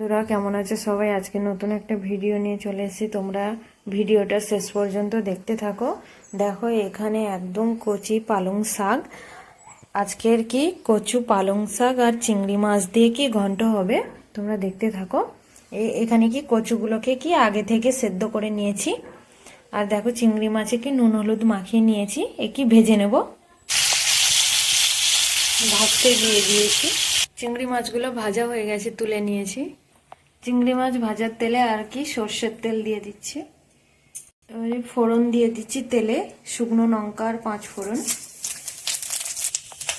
বন্ধুরা কেমন আছে সবাই? আজকে নতুন একটা ভিডিও নিয়ে চলে এসেছি। তোমরা ভিডিওটা শেষ পর্যন্ত দেখতে থাকো। দেখো, এখানে একদম কচি পালং শাক। আজকের কি? কচু পালং শাক আর চিংড়ি মাছ দিয়ে কি ঘন্ট হবে? তোমরা দেখতে থাকো। এখানে কি কচুগুলোকে কি আগে থেকে সেদ্ধ করে নিয়েছি? আর দেখো, চিংড়ি মাছে কি নুন হলুদ মাখিয়ে নিয়েছি। এ কি ভেজে নেব? ভাজতে দিয়ে দিয়েছি। চিংড়ি মাছগুলো ভাজা হয়ে গেছে, তুলে নিয়েছি। চিংড়ি মাছ ভাজার তেলে আর কি সর্ষের তেল দিয়ে দিচ্ছি। এবারে ফোড়ন দিয়ে দিচ্ছি তেলে, শুকনো লঙ্কা আর পাঁচ ফোড়ন।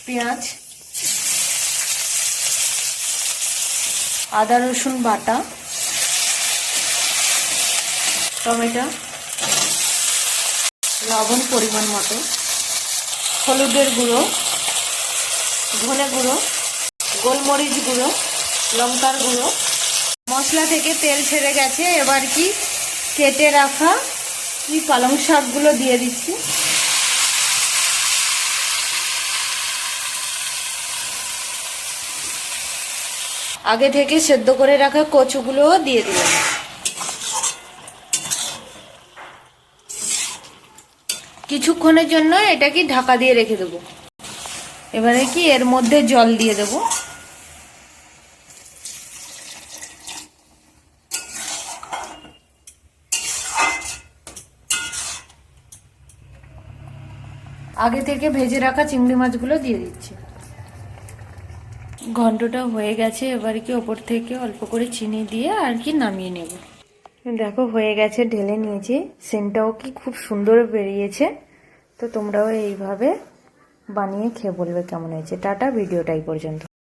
পেঁয়াজ, আদা রসুন বাটা, টমেটো, লবণ পরিমাণ মতো, হলুদের গুঁড়ো, ধনে গুঁড়ো, গোলমরিচ গুঁড়ো, লঙ্কার গুঁড়ো মশলা থেকে তেল ছেড়ে গেছে, এবার কি কেটে রাখা কি পালং শাকগুলো দিয়ে দিচ্ছি। আগে থেকে সেদ্ধ করে রাখা কচুগুলোও দিয়ে দিলাম। কিছুক্ষণের জন্য এটা কি ঢাকা দিয়ে রেখে দেবো। এবারে কি এর মধ্যে জল দিয়ে দেবো। আগে থেকে ভেজে রাখা চিংড়ি মাছগুলো দিয়ে দিচ্ছি। ঘন্টটা হয়ে গেছে এবার কি ওপর থেকে অল্প করে চিনি দিয়ে আর কি নামিয়ে নেব। দেখো হয়ে গেছে ঢেলে নিয়েছি। সেন্টটাও কি খুব সুন্দর বেরিয়েছে। তো তোমরাও এইভাবে বানিয়ে খেয়ে বলবে কেমন হয়েছে। টাটা ভিডিওটাই পর্যন্ত।